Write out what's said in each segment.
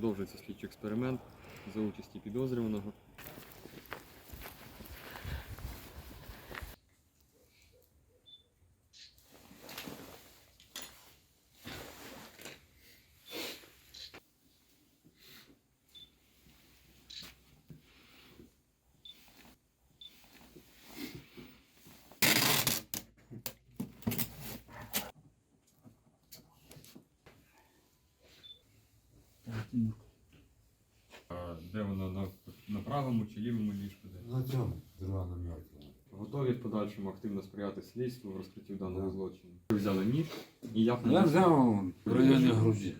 продовжується слідчий експеримент за участі підозрюваного. Де воно на, на правому чи лівому ліжку? Де? На цьому друга намертва. Готові в подальшому активно сприяти слідству в розкритті даного злочину. Ви взяли ніж і як Я взяв в районі груді.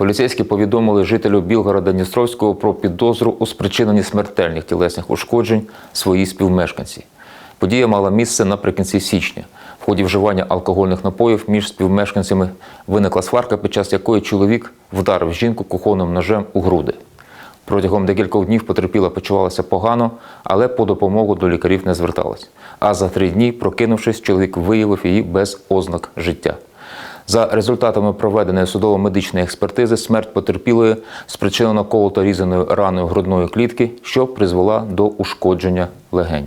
Поліцейські повідомили жителю Білгорода Дністровського про підозру у спричиненні смертельних тілесних ушкоджень своїй співмешканці. Подія мала місце наприкінці січня. В ході вживання алкогольних напоїв між співмешканцями виникла сварка, під час якої чоловік вдарив жінку кухонним ножем у груди. Протягом декількох днів потерпіла почувалася погано, але по допомогу до лікарів не зверталась. А за три дні, прокинувшись, чоловік виявив її без ознак життя. За результатами проведеної судово-медичної експертизи, смерть потерпілої спричинена колото-різаною раною грудної клітки, що призвела до ушкодження легень.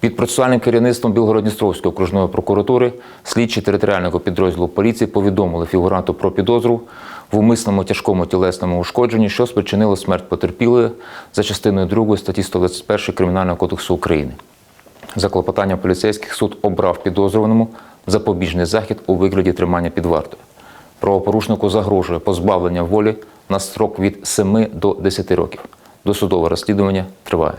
Під процесуальним керівництвом Білгород-Дністровської окружної прокуратури слідчі територіального підрозділу поліції повідомили фігуранту про підозру в умисному тяжкому тілесному ушкодженні, що спричинило смерть потерпілої за частиною 2 статті 121 Кримінального кодексу України. За клопотанням поліцейських суд обрав підозрюваному запобіжний захід у вигляді тримання під вартою. Правопорушнику загрожує позбавлення волі на строк від 7 до 10 років. Досудове розслідування триває.